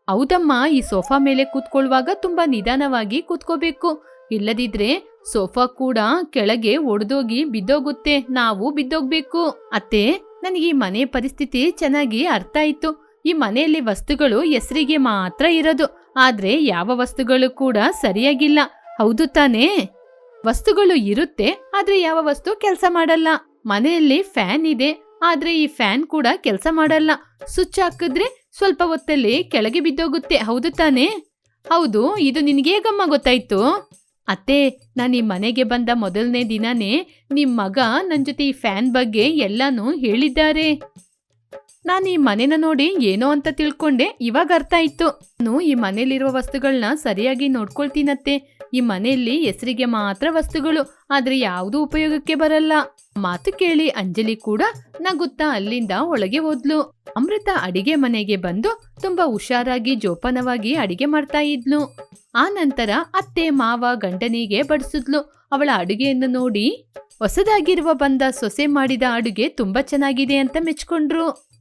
S1: ಹೌದಮ್ಮ, ಈ ಸೋಫಾ ಮೇಲೆ ಕೂತ್ಕೊಳ್ಳುವಾಗ ತುಂಬಾ ನಿಧಾನವಾಗಿ ಕೂತ್ಕೋಬೇಕು. ಇಲ್ಲದಿದ್ರೆ ಸೋಫಾ ಕೂಡ ಕೆಳಗೆ ಒಡೆದೋಗಿ ಬಿದ್ದೋಗುತ್ತೆ. ನಾವು ಬಿದ್ದೋಗ್ಬೇಕು. ಅತ್ತೆ, ನನಗೆ ಈ ಮನೆ ಪರಿಸ್ಥಿತಿ ಚೆನ್ನಾಗಿ ಅರ್ಥ ಆಯ್ತು. ಈ ಮನೆಯಲ್ಲಿ ವಸ್ತುಗಳು ಹೆಸರಿಗೆ ಮಾತ್ರ ಇರೋದು. ಆದ್ರೆ ಯಾವ ವಸ್ತುಗಳು ಕೂಡ ಸರಿಯಾಗಿಲ್ಲ. ಹೌದು ತಾನೇ? ವಸ್ತುಗಳು ಇರುತ್ತೆ, ಆದ್ರೆ ಯಾವ ವಸ್ತು ಕೆಲಸ ಮಾಡಲ್ಲ. ಮನೆಯಲ್ಲಿ ಫ್ಯಾನ್ ಇದೆ, ಆದ್ರೆ ಈ ಫ್ಯಾನ್ ಕೂಡ ಕೆಲಸ ಮಾಡಲ್ಲ. ಸ್ವಿಚ್ ಹಾಕಿದ್ರೆ ಸ್ವಲ್ಪ ಹೊತ್ತಲ್ಲಿ ಕೆಳಗೆ ಬಿದ್ದೋಗುತ್ತೆ, ಹೌದು ತಾನೇ? ಹೌದು, ಇದು ನಿನಗೆ ಗಮ್ಮ ಗೊತ್ತಾಯ್ತು. ಅತ್ತೆ, ನಾನು ಈ ಮನೆಗೆ ಬಂದ ಮೊದಲನೇ ದಿನನೇ ನಿಮ್ಮ ಮಗ ನನ್ನ ಜೊತೆ ಈ ಫ್ಯಾನ್ ಬಗ್ಗೆ ಎಲ್ಲಾನು ಹೇಳಿದ್ದಾರೆ. ನಾನು ಈ ಮನೆನ ನೋಡಿ ಏನೋ ಅಂತ ತಿಳ್ಕೊಂಡೆ. ಇವಾಗ ಅರ್ಥ ಆಯ್ತು. ನಾನು ಈ ಮನೇಲಿರುವ ವಸ್ತುಗಳನ್ನ ಸರಿಯಾಗಿ ನೋಡ್ಕೊಳ್ತೀನತ್ತೆ. ಈ ಮನೆಯಲ್ಲಿ ಹೆಸರಿಗೆ ಮಾತ್ರ ವಸ್ತುಗಳು, ಆದ್ರೆ ಯಾವುದು ಉಪಯೋಗಕ್ಕೆ ಬರಲ್ಲ. ಮಾತು ಕೇಳಿ ಅಂಜಲಿ ಕೂಡ ನಗುತ್ತಾ ಅಲ್ಲಿಂದ ಒಳಗೆ ಹೋದ್ಲು. ಅಮೃತ ಅಡಿಗೆ ಮನೆಗೆ ಬಂದು ತುಂಬಾ ಹುಷಾರಾಗಿ ಜೋಪಾನವಾಗಿ ಅಡಿಗೆ ಮಾಡ್ತಾ ಇದ್ಲು. ಆ ನಂತರ ಅತ್ತೆ, ಮಾವ ಗಂಡನಿಗೆ ಬಡಿಸಿದ್ಲು. ಅವಳ ಅಡುಗೆಯನ್ನು ನೋಡಿ, ಹೊಸದಾಗಿರುವ ಬಂದ ಸೊಸೆ ಮಾಡಿದ ಅಡುಗೆ ತುಂಬಾ ಚೆನ್ನಾಗಿದೆ ಅಂತ ಮೆಚ್ಕೊಂಡ್ರು.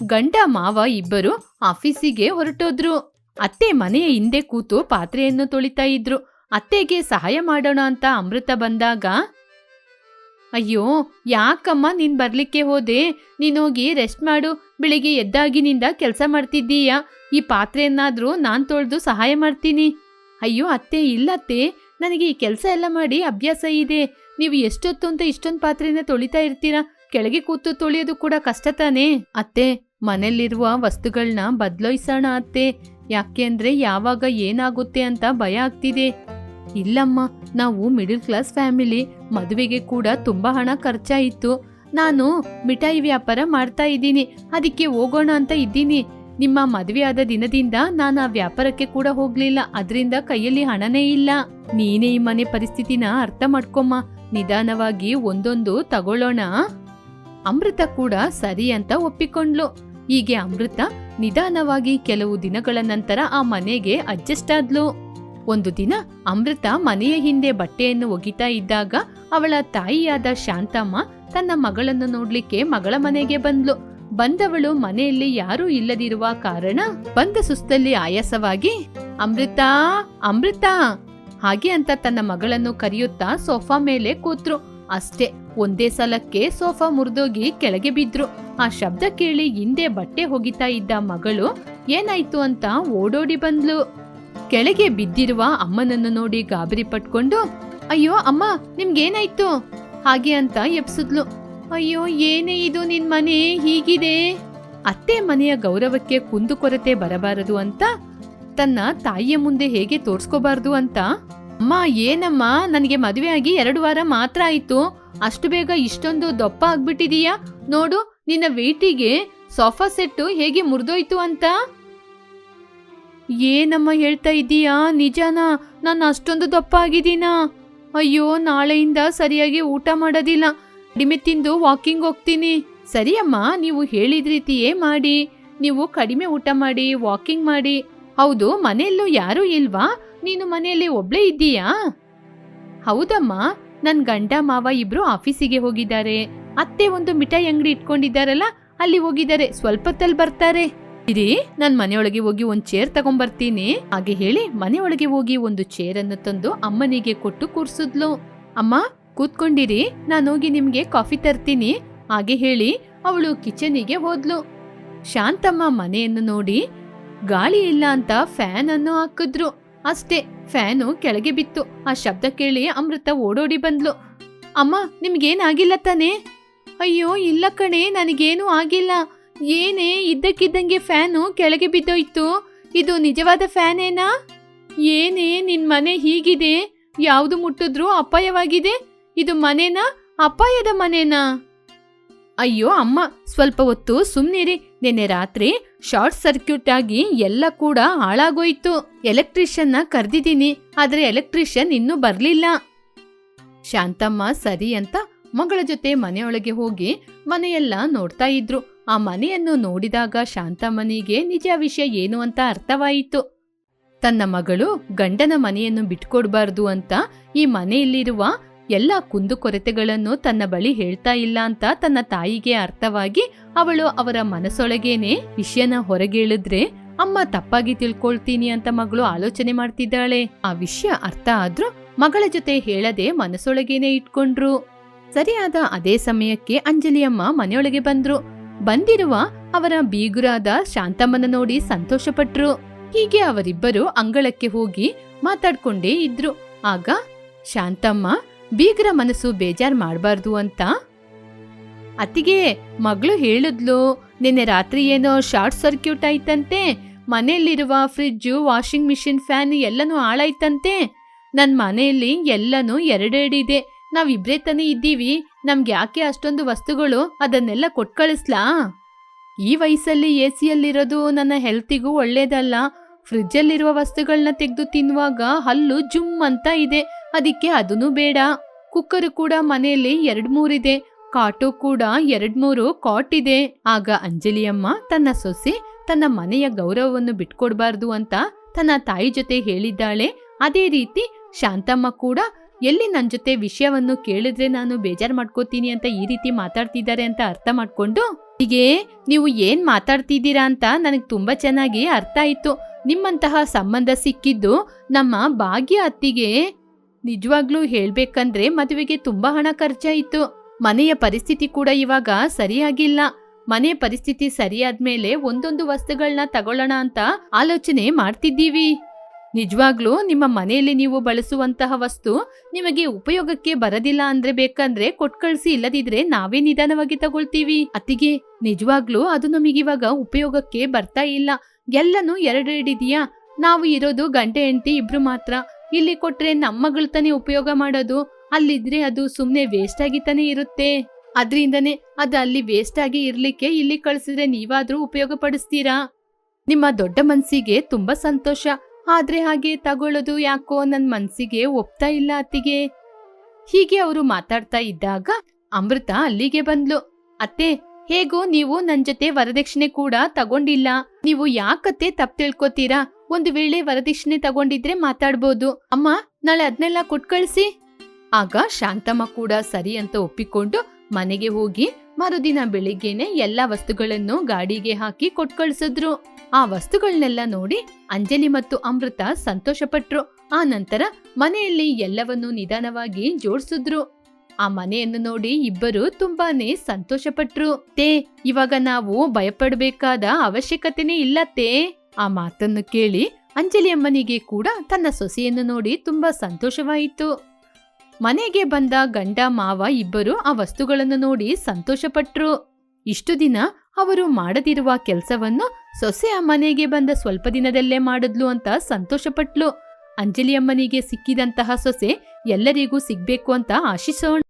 S1: ಗಂಡ ಮಾವ ಇಬ್ಬರು ಆಫೀಸಿಗೆ ಹೊರಟೋದ್ರು. ಅತ್ತೆ ಮನೆಯ ಹಿಂದೆ ಕೂತು ಪಾತ್ರೆಯನ್ನು ತೊಳಿತಾ ಇದ್ರು. ಅತ್ತೆಗೆ ಸಹಾಯ ಮಾಡೋಣ ಅಂತ ಅಮೃತ ಬಂದಾಗ, ಅಯ್ಯೋ, ಯಾಕಮ್ಮ ನೀನ್ ಬರ್ಲಿಕ್ಕೆ ಹೋದೆ? ನೀನೋಗಿ ರೆಸ್ಟ್ ಮಾಡು. ಬೆಳಿಗ್ಗೆ ಎದ್ದಾಗಿನಿಂದ ಕೆಲಸ ಮಾಡ್ತಿದ್ದೀಯಾ? ಈ ಪಾತ್ರೆಯನ್ನಾದ್ರೂ ನಾನ್ ತೊಳೆದು ಸಹಾಯ ಮಾಡ್ತೀನಿ. ಅಯ್ಯೋ, ಅತ್ತೆ ಇಲ್ಲತ್ತೆ ನನಗೆ ಈ ಕೆಲಸ ಎಲ್ಲ ಮಾಡಿ ಅಭ್ಯಾಸ ಇದೆ. ನೀವು ಎಷ್ಟೊತ್ತು ಅಂತ ಇಷ್ಟೊಂದು ಪಾತ್ರೆನ ತೊಳಿತಾ ಇರ್ತೀರಾ? ಕೆಳಗೆ ಕೂತು ತೊಳೆಯೋದು ಕೂಡ ಕಷ್ಟ ತಾನೇ? ಅತ್ತೆ ಮನೆಯಲ್ಲಿರುವ ವಸ್ತುಗಳನ್ನ ಬದಲಾಯಿಸೋಣ ಅತ್ತೆ. ಯಾಕೆ ಅಂದ್ರೆ ಯಾವಾಗ ಏನಾಗುತ್ತೆ ಅಂತ ಭಯ ಆಗ್ತಿದೆ. ಇಲ್ಲಮ್ಮ, ನಾವು ಮಿಡಿಲ್ ಕ್ಲಾಸ್ ಫ್ಯಾಮಿಲಿ, ಮದುವೆಗೆ ಕೂಡ ತುಂಬಾ ಹಣ ಖರ್ಚಾಯಿತು. ನಾನು ಮಿಠಾಯಿ ವ್ಯಾಪಾರ ಮಾಡ್ತಾ ಇದ್ದೀನಿ. ಅದಕ್ಕೆ ಹೋಗೋಣ ಅಂತ ಇದ್ದೀನಿ. ನಿಮ್ಮ ಮದುವೆ ಆದ ದಿನದಿಂದ ನಾನು ಆ ವ್ಯಾಪಾರಕ್ಕೆ ಕೂಡ ಹೋಗ್ಲಿಲ್ಲ. ಅದರಿಂದ ಕೈಯಲ್ಲಿ ಹಣನೇ ಇಲ್ಲ. ನೀನೇ ಈ ಮನೆ ಪರಿಸ್ಥಿತಿನ ಅರ್ಥ ಮಾಡ್ಕೊಮ್ಮ. ನಿಧಾನವಾಗಿ ಒಂದೊಂದು ತಗೊಳ್ಳೋಣ. ಅಮೃತ ಕೂಡ ಸರಿ ಅಂತ ಒಪ್ಪಿಕೊಂಡ್ಲು. ಹೀಗೆ ಅಮೃತ ನಿಧಾನವಾಗಿ ಕೆಲವು ದಿನಗಳ ನಂತರ ಆ ಮನೆಗೆ ಅಡ್ಜಸ್ಟ್ ಆದ್ಲು. ಒಂದು ದಿನ ಅಮೃತ ಮನೆಯ ಹಿಂದೆ ಬಟ್ಟೆಯನ್ನು ಒಗಿತಾ ಇದ್ದಾಗ ಅವಳ ತಾಯಿಯಾದ ಶಾಂತಮ್ಮ ತನ್ನ ಮಗಳನ್ನು ನೋಡ್ಲಿಕ್ಕೆ ಮಗಳ ಮನೆಗೆ ಬಂದ್ಲು. ಬಂದವಳು ಮನೆಯಲ್ಲಿ ಯಾರೂ ಇಲ್ಲದಿರುವ ಕಾರಣ ಬಂದ ಸುಸ್ತಲ್ಲಿ ಆಯಾಸವಾಗಿ, ಅಮೃತ ಅಮೃತ! ಹಾಗೆ ಅಂತ ತನ್ನ ಮಗಳನ್ನು ಕರೆಯುತ್ತಾ ಸೋಫಾ ಮೇಲೆ ಕೂತ್ರು. ಅಷ್ಟೇ ಒಂದೇ ಸಲಕ್ಕೆ ಸೋಫಾ ಮುರಿದೋಗಿ ಕೆಳಗೆ ಬಿದ್ರು. ಆ ಶಬ್ದ ಕೇಳಿ ಹಿಂದೆ ಬಟ್ಟೆ ಹೋಗಿತಾ ಇದ್ದ ಮಗಳು, ಏನಾಯ್ತು ಅಂತ ಓಡೋಡಿ ಬಂದ್ಲು. ಕೆಳಗೆ ಬಿದ್ದಿರುವ ಅಮ್ಮನನ್ನು ನೋಡಿ ಗಾಬರಿ ಪಟ್ಕೊಂಡು, ಅಯ್ಯೋ ಅಮ್ಮ, ನಿಮ್ಗೇನಾಯ್ತು? ಹಾಗೆ ಅಂತ ಎಬ್ಸಿದ್ಲು. ಅಯ್ಯೋ, ಏನೇ ಇದು ನಿನ್ ಮನೆ? ಹೀಗಿದೆ? ಅತ್ತೆ ಮನೆಯ ಗೌರವಕ್ಕೆ ಕುಂದುಕೊರತೆ ಬರಬಾರದು ಅಂತ, ತನ್ನ ತಾಯಿಯ ಮುಂದೆ ಹೇಗೆ ತೋರ್ಸ್ಕೋಬಾರ್ದು ಅಂತ ಅಮ್ಮ, ಏನಮ್ಮ? ನನಗೆ ಮದುವೆ ಆಗಿ ಎರಡು ವಾರ ಮಾತ್ರ ಆಯ್ತು. ಅಷ್ಟು ಬೇಗ ಇಷ್ಟೊಂದು ದಪ್ಪ ಆಗ್ಬಿಟ್ಟಿದೀಯಾ? ನೋಡು, ನಿನ್ನ ವೇಟಿಗೆ ಸೋಫಾ ಸೆಟ್ಟು ಹೇಗೆ ಮುರಿದೋಯ್ತು ಅಂತ. ಏನಮ್ಮ ಹೇಳ್ತಾ ಇದ್ದೀಯಾ ನಿಜನಾ? ನಾನು ಅಷ್ಟೊಂದು ದಪ್ಪ ಆಗಿದ್ದೀನಾ. ಅಯ್ಯೋ, ನಾಳೆಯಿಂದ ಸರಿಯಾಗಿ ಊಟ ಮಾಡೋದಿಲ್ಲ. ಕಡಿಮೆ ತಿಂದು ವಾಕಿಂಗ್ ಹೋಗ್ತೀನಿ. ಸರಿ ಅಮ್ಮ ನೀವು ಹೇಳಿದ ರೀತಿಯೇ ಮಾಡಿ. ನೀವು ಕಡಿಮೆ ಊಟ ಮಾಡಿ ವಾಕಿಂಗ್ ಮಾಡಿ. ಹೌದು, ಮನೆಯಲ್ಲೂ ಯಾರೂ ಇಲ್ವಾ? ನೀನು ಮನೆಯಲ್ಲಿ ಒಬ್ಳೇ ಇದ್ದೀಯಾ? ಹೌದಮ್ಮ, ನನ್ ಗಂಡ ಮಾವ ಇಬ್ರು ಆಫೀಸಿಗೆ ಹೋಗಿದ್ದಾರೆ. ಅತ್ತೆ ಒಂದು ಮಿಠಾಯಿ ಅಂಗಡಿ ಇಟ್ಕೊಂಡಿದ್ದಾರಲ್ಲ, ಅಲ್ಲಿ ಹೋಗಿದ್ದಾರೆ. ಸ್ವಲ್ಪ ಹೊತ್ತಲ್ಲಿ ಬರ್ತಾರೆ. ಇರಿ, ನಾನು ಮನೆಯೊಳಗೆ ಹೋಗಿ ಒಂದು ಚೇರ್ ತಗೊಂಡ್ಬರ್ತೀನಿ ಹಾಗೆ ಹೇಳಿ ಮನೆಯೊಳಗೆ ಹೋಗಿ ಒಂದು ಚೇರ್ ಅನ್ನು ತಂದು ಅಮ್ಮನಿಗೆ ಕೊಟ್ಟು ಕೂರ್ಸಿದ್ಲು. ಅಮ್ಮ, ಕೂತ್ಕೊಂಡಿರಿ, ನಾನು ಹೋಗಿ ನಿಮ್ಗೆ ಕಾಫಿ ತರ್ತೀನಿ. ಹಾಗೆ ಹೇಳಿ ಅವಳು ಕಿಚನಿಗೆ ಹೋದ್ಲು. ಶಾಂತಮ್ಮ ಮನೆಯನ್ನು ನೋಡಿ, ಗಾಳಿ ಇಲ್ಲ ಅಂತ ಫ್ಯಾನ್ ಅನ್ನು ಹಾಕಿದ್ರು. ಅಷ್ಟೇ, ಫ್ಯಾನು ಕೆಳಗೆ ಬಿತ್ತು. ಆ ಶಬ್ದ ಕೇಳಿ ಅಮೃತ ಓಡೋಡಿ ಬಂದ್ಲು. ಅಮ್ಮ, ನಿಮ್ಗೇನಾಗಿಲ್ಲ ತಾನೇ? ಅಯ್ಯೋ, ಇಲ್ಲ ಕಣೆ, ನನಗೇನೂ ಆಗಿಲ್ಲ. ಏನೇ, ಇದ್ದಕ್ಕಿದ್ದಂಗೆ ಫ್ಯಾನು ಕೆಳಗೆ ಬಿದ್ದೋಯ್ತು. ಇದು ನಿಜವಾದ ಫ್ಯಾನ್ ಏನಾ ಏನೇ, ನಿನ್ ಮನೆ ಹೀಗಿದೆ. ಯಾವುದು ಮುಟ್ಟಿದ್ರೂ ಅಪಾಯವಾಗಿದೆ. ಇದು ಮನೆನಾ? ಅಪಾಯದ ಮನೆನಾ? ಅಯ್ಯೋ, ಅಮ್ಮ, ಸ್ವಲ್ಪ ಹೊತ್ತು ಸುಮ್ನಿರಿ. ನಿನ್ನೆ ರಾತ್ರಿ ಶಾರ್ಟ್ ಸರ್ಕ್ಯೂಟ್ ಆಗಿ ಎಲ್ಲ ಕೂಡ ಹಾಳಾಗೋಯ್ತು. ಎಲೆಕ್ಟ್ರಿಷಿಯನ್ನ ಕರೆದಿದ್ದೀನಿ, ಆದ್ರೆ ಎಲೆಕ್ಟ್ರಿಷಿಯನ್ ಇನ್ನೂ ಬರ್ಲಿಲ್ಲ. ಶಾಂತಮ್ಮ ಸರಿ ಅಂತ ಮಗಳ ಜೊತೆ ಮನೆಯೊಳಗೆ ಹೋಗಿ ಮನೆಯೆಲ್ಲ ನೋಡ್ತಾ ಇದ್ರು. ಆ ಮನೆಯನ್ನು ನೋಡಿದಾಗ ಶಾಂತಮ್ಮನಿಗೆ ನಿಜ ವಿಷಯ ಏನು ಅಂತ ಅರ್ಥವಾಯಿತು. ತನ್ನ ಮಗಳು ಗಂಡನ ಮನೆಯನ್ನು ಬಿಟ್ಕೊಡ್ಬಾರ್ದು ಅಂತ ಈ ಮನೆಯಲ್ಲಿರುವ ಎಲ್ಲ ಕುಂದುಕೊರತೆಗಳನ್ನು ತನ್ನ ಬಳಿ ಹೇಳ್ತಾ ಇಲ್ಲ ಅಂತ ತನ್ನ ತಾಯಿಗೆ ಅರ್ಥವಾಗಿ ಅವಳು ಅವರ ಮನಸ್ಸೊಳಗೇನೆ ವಿಷಯನ ಹೊರಗೇಳಿದ್ರೆ, ಅಮ್ಮ, ತಪ್ಪಾಗಿ ತಿಳ್ಕೊಳ್ತೀನಿ ಅಂತ ಮಗಳು ಆಲೋಚನೆ ಮಾಡ್ತಿದ್ದಾಳೆ. ಆ ವಿಷಯ ಅರ್ಥ ಆದ್ರೂ ಮಗಳ ಜೊತೆ ಹೇಳದೆ ಮನಸ್ಸೊಳಗೇನೆ ಇಟ್ಕೊಂಡ್ರು. ಸರಿಯಾದ ಅದೇ ಸಮಯಕ್ಕೆ ಅಂಜಲಿಯಮ್ಮ ಮನೆಯೊಳಗೆ ಬಂದ್ರು. ಬಂದಿರುವ ಅವರ ಬೀಗುರಾದ ಶಾಂತಮ್ಮನ ನೋಡಿ ಸಂತೋಷಪಟ್ರು. ಹೀಗೆ ಅವರಿಬ್ಬರು ಅಂಗಳಕ್ಕೆ ಹೋಗಿ ಮಾತಾಡ್ಕೊಂಡೇ ಇದ್ರು. ಆಗ ಶಾಂತಮ್ಮ ಬೀಗರ ಮನಸ್ಸು ಬೇಜಾರ್ ಮಾಡಬಾರ್ದು ಅಂತ? ಅತ್ತಿಗೆ ಮಗಳು ಹೇಳಿದ್ಲು, ನಿನ್ನೆ ರಾತ್ರಿ ಏನೋ ಶಾರ್ಟ್ ಸರ್ಕ್ಯೂಟ್ ಆಯ್ತಂತೆ, ಮನೆಯಲ್ಲಿರುವ ಫ್ರಿಜ್ಜು ವಾಷಿಂಗ್ ಮಿಷಿನ್ ಫ್ಯಾನ್ ಎಲ್ಲನೂ ಹಾಳಾಯ್ತಂತೆ. ನನ್ನ ಮನೆಯಲ್ಲಿ ಎಲ್ಲನೂ ಎರಡೆರಡಿದೆ. ನಾವಿಬ್ರೇ ತಾನೇ ಇದ್ದೀವಿ. ನಮ್ಗೆ ಯಾಕೆ ಅಷ್ಟೊಂದು ವಸ್ತುಗಳು ಅದನ್ನೆಲ್ಲ ಕೊಟ್ಟು ಕಳಿಸ್ಲಾ ಈ ವಯಸ್ಸಲ್ಲಿ ಎ ಸಿಯಲ್ಲಿರೋದು ನನ್ನ ಹೆಲ್ತಿಗೂ ಒಳ್ಳೇದಲ್ಲ. ಫ್ರಿಜ್ಜಲ್ಲಿರುವ ವಸ್ತುಗಳನ್ನ ತೆಗೆದು ತಿನ್ನುವಾಗ ಹಲ್ಲು ಜುಮ್ ಅಂತ ಇದೆ. ಅದಕ್ಕೆ ಅದನ್ನು ಬೇಡ. ಕುಕ್ಕರ್ ಕೂಡ ಮನೆಯಲ್ಲಿ ಎರಡ್ ಮೂರಿದೆ ಕಾಟು ಕೂಡ ಎರಡ್ ಮೂರು ಕಾಟ್ ಇದೆ. ಆಗ ಅಂಜಲಿಯಮ್ಮ ತನ್ನ ಸೊಸೆ ತನ್ನ ಮನೆಯ ಗೌರವವನ್ನು ಬಿಟ್ಕೊಡ್ಬಾರ್ದು ಅಂತ ತನ್ನ ತಾಯಿ ಜೊತೆ ಹೇಳಿದ್ದಾಳೆ. ಅದೇ ರೀತಿ ಶಾಂತಮ್ಮ ಕೂಡ, ಎಲ್ಲಿ ನನ್ನ ಜೊತೆ ವಿಷಯವನ್ನು ಕೇಳಿದ್ರೆ ನಾನು ಬೇಜಾರ್ ಮಾಡ್ಕೋತೀನಿ ಅಂತ ಈ ರೀತಿ ಮಾತಾಡ್ತಿದ್ದಾರೆ ಅಂತ ಅರ್ಥ ಮಾಡ್ಕೊಂಡು? ಹೀಗೆ, ನೀವು ಏನ್ ಮಾತಾಡ್ತಿದ್ದೀರಾ ಅಂತ ನನಗೆ ತುಂಬಾ ಚೆನ್ನಾಗಿ ಅರ್ಥ ಆಯ್ತು. ನಿಮ್ಮಂತಹ ಸಂಬಂಧ ಸಿಕ್ಕಿದ್ದು ನಮ್ಮ ಭಾಗ್ಯ ಅತ್ತಿಗೆ ನಿಜವಾಗ್ಲೂ ಹೇಳ್ಬೇಕಂದ್ರೆ ಮದುವೆಗೆ ತುಂಬಾ ಹಣ ಖರ್ಚಾಯಿತು. ಮನೆಯ ಪರಿಸ್ಥಿತಿ ಕೂಡ ಇವಾಗ ಸರಿಯಾಗಿಲ್ಲ. ಮನೆ ಪರಿಸ್ಥಿತಿ ಸರಿಯಾದ್ಮೇಲೆ ಒಂದೊಂದು ವಸ್ತುಗಳನ್ನ ತಗೊಳ್ಳೋಣ ಅಂತ ಆಲೋಚನೆ ಮಾಡ್ತಿದ್ದೀವಿ. ನಿಜವಾಗ್ಲೂ ನಿಮ್ಮ ಮನೆಯಲ್ಲಿ ನೀವು ಬಳಸುವಂತಹ ವಸ್ತು ನಿಮಗೆ ಉಪಯೋಗಕ್ಕೆ ಬರದಿಲ್ಲ ಅಂದ್ರೆ ಬೇಕಂದ್ರೆ ಕೊಟ್ಕಳ್ಸಿ ಇಲ್ಲದಿದ್ರೆ ನಾವೇ ನಿಧಾನವಾಗಿ ತಗೊಳ್ತೀವಿ. ಅತ್ತಿಗೆ ನಿಜವಾಗ್ಲೂ ಅದು ನಮಗಿವಾಗ ಉಪಯೋಗಕ್ಕೆ ಬರ್ತಾ ಇಲ್ಲ. ಎಲ್ಲನೂ ಹಿಡಿದೀಯಾ ನಾವು ಇರೋದು ಗಂಟೆ ಹೆಂಡತಿ ಇಬ್ರು ಮಾತ್ರ. ಇಲ್ಲಿ ಕೊಟ್ರೆ ನಮ್ಮ ತಾನೇ ಉಪಯೋಗ ಮಾಡೋದು. ಅಲ್ಲಿದ್ರೆ ಅದು ಸುಮ್ನೆ ವೇಸ್ಟ್ ಆಗಿ ತಾನೇ ಇರುತ್ತೆ. ಅದರಿಂದನೇ ಅದು ಅಲ್ಲಿ ವೇಸ್ಟ್ ಆಗಿ ಇರ್ಲಿಕ್ಕೆ ಇಲ್ಲಿ ಕಳ್ಸಿದ್ರೆ ನೀವಾದ್ರೂ ಉಪಯೋಗ ಪಡಿಸ್ತೀರಾ ನಿಮ್ಮ ದೊಡ್ಡ ಮನ್ಸಿಗೆ ತುಂಬಾ ಸಂತೋಷ. ಆದ್ರೆ ಹಾಗೆ ತಗೊಳ್ಳೋದು ಯಾಕೋ ನನ್ ಮನ್ಸಿಗೆ ಒಪ್ತಾ ಇಲ್ಲ ಅತ್ತಿಗೆ. ಹೀಗೆ ಅವರು ಮಾತಾಡ್ತಾ ಇದ್ದಾಗ ಅಮೃತ ಅಲ್ಲಿಗೆ ಬಂದ್ಲು. ಅತ್ತೆ ಹೇಗೋ ನೀವು ನನ್ ಜೊತೆ ವರದಕ್ಷಿಣೆ ಕೂಡ ತಗೊಂಡಿಲ್ಲ. ನೀವು ಯಾಕತ್ತೆ ತಪ್ಪು ತಿಳ್ಕೊತೀರಾ? ಒಂದು ವೇಳೆ ವರದಕ್ಷಿಣೆ ತಗೊಂಡಿದ್ರೆ ಮಾತಾಡ್ಬೋದು. ಅಮ್ಮ, ನಾಳೆ ಅದನ್ನೆಲ್ಲ ಕೊಟ್ ಕಳ್ಸಿ ಆಗ ಶಾಂತಮ್ಮ ಕೂಡ ಸರಿ ಅಂತ ಒಪ್ಪಿಕೊಂಡು ಮನೆಗೆ ಹೋಗಿ ಮರುದಿನ ಬೆಳಿಗ್ಗೆನೆ ಎಲ್ಲಾ ವಸ್ತುಗಳನ್ನು ಗಾಡಿಗೆ ಹಾಕಿ ಕೊಟ್ಕಳ್ಸಿದ್ರು. ಆ ವಸ್ತುಗಳನ್ನೆಲ್ಲ ನೋಡಿ ಅಂಜಲಿ ಮತ್ತು ಅಮೃತ ಸಂತೋಷಪಟ್ರು. ಆ ನಂತರ ಮನೆಯಲ್ಲಿ ಎಲ್ಲವನ್ನೂ ನಿಧಾನವಾಗಿ ಜೋಡಿಸಿದ್ರು. ಆ ಮನೆಯನ್ನು ನೋಡಿ ಇಬ್ಬರು ತುಂಬಾನೇ ಸಂತೋಷಪಟ್ರು. ತೇ, ಇವಾಗ ನಾವು ಭಯಪಡಬೇಕಾದ ಅವಶ್ಯಕತೆನೇ ಇಲ್ಲ ತೇ, ಆ ಮಾತನ್ನು ಕೇಳಿ ಅಂಜಲಿ ಅಮ್ಮನಿಗೆ ಕೂಡ ತನ್ನ ಸೊಸೆಯನ್ನು ನೋಡಿ ತುಂಬಾ ಸಂತೋಷವಾಯಿತು. ಮನೆಗೆ ಬಂದ ಗಂಡ ಮಾವ ಇಬ್ಬರು ಆ ವಸ್ತುಗಳನ್ನು ನೋಡಿ ಸಂತೋಷಪಟ್ರು. ಇಷ್ಟು ದಿನ ಅವರು ಮಾಡದಿರುವ ಕೆಲಸವನ್ನು ಸೊಸೆ ಆ ಮನೆಗೆ ಬಂದ ಸ್ವಲ್ಪ ದಿನದಲ್ಲೇ ಮಾಡಿದ್ಲು ಅಂತ ಸಂತೋಷಪಟ್ಲು. ಅಂಜಲಿ ಅಮ್ಮನಿಗೆ ಸಿಕ್ಕಿದಂತಹ ಸೊಸೆ ಎಲ್ಲರಿಗೂ ಸಿಗ್ಬೇಕು ಅಂತ ಆಶಿಸೋಣ.